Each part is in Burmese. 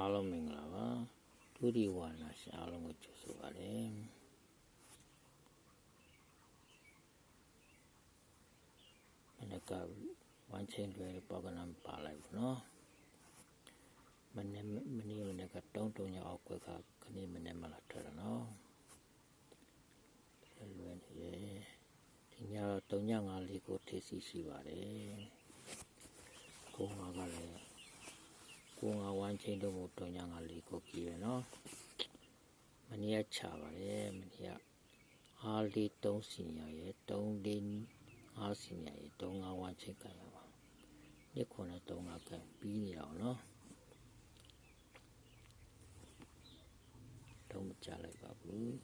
အားလုံးမင်္ဂလာပါဒုတိယဝါနာရှင်အားလုံးကိုကြိုဆိုပါတယ်မနက်ကဝမ်းချင်းတွေပေါကနံပါလိုက်ဘူးနော်မနေ့မနေ့မနေ့ကတုံးတုံညအောက်ကကခဏမနေ့မလာထွက်တော့နော်လွယ်နေရဲ့ဒီညတော့3ည5လေးကိုထေးစီရှိပါတယ်ကိုငါကလည်း ကိုငါဝမ်းချင်းတို့ကို3ည5လေးကိုကြည့်ရနော်မနေ့ကချပါတယ်မနေ့ကအားလေး3စီညာရဲ့3လေး5စီညာရဲ့3 5ဝမ်းချင်းကြရပါညခုနဲ့3 5ကပြီးနေအောင်နော်တော့မကြလိုက်ပါဘူး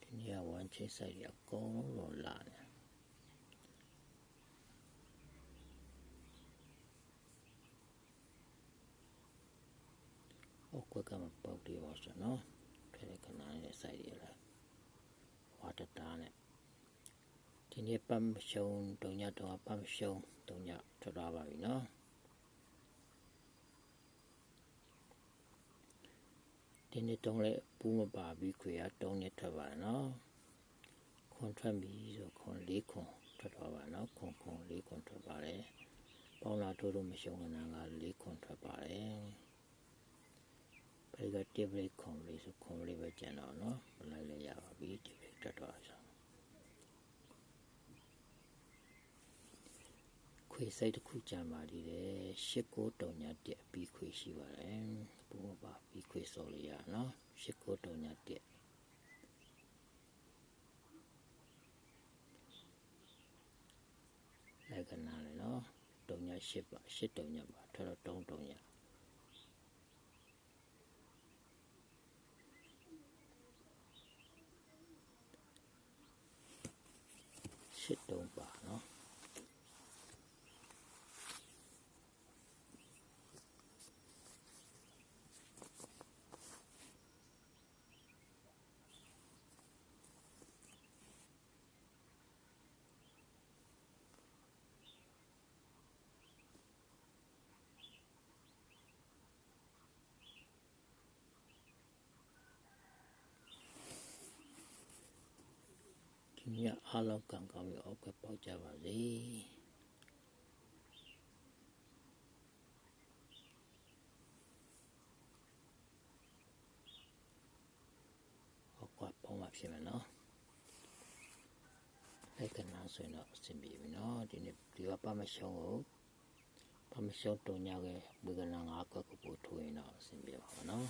ဒီနေ့ကဝမ်းချင်းဆိုင်ရအကုန်လုံးတော့လာတယ် ကွက်ကမပေါက်သေးပါဆိုနော်ဖဲကနားရဲ့ဆိုင်ရလာဝါတတာနဲ့ဒီနေ့ပတ်မရှုံတုံညတော့ပတ်မရှုံတုံညထွက်သွားပါပြီနော်ဒီနေ့တုံးလဲပူးမပါပြီးခွေရတုံးနေထွက်ပါနော်ခွန်ထွက်ပြီဆိုခွန်လေးခွန်ထွက်သွားပါနော်ခွန်ခွန်လေးခွန်ထွက်ပါတယ်ပေါင်းလာတို့တို့မရှုံကနာကလေးခွန်ထွက်ပါတယ် ဘယ်ကတိပရိခွန်လေးဆိုခွန်လေးပဲကျန်တော့နော်မလိုက်လဲရပါပြီတိပရိထွက်သွားဆိုခွေစိတ်တစ်ခုကြံပါသေးတယ်ရှစ်ကိုတုံညာတက်ပြီးခွေရှိပါတယ်ဘုံပါပြီးခွေစော်လေးရနော်ရှစ်ကိုတုံညာတက်လိုက်ကနာလေနော်တုံညာရှစ်ပါရှစ်တုံညာပါထွက်တော့တုံးတုံညာ ရှစ်တုံးပါနော် ဒီနေ့အားလုံးကံကောင်းပြီးအောက်ကပေါက်ကြပါစေအောက်ကပေါက်မှဖြစ်မယ်နော်လိုက်ကနာဆိုရင်တော့အဆင်ပြေပြီနော်ဒီနေ့ဒီကပမရှုံးကိုပမရှုံးတုံညာရဲ့ဝေကနာငါကွက်ကိုပို့ထိုးရင်တော့အဆင်ပြေပါမယ်နော်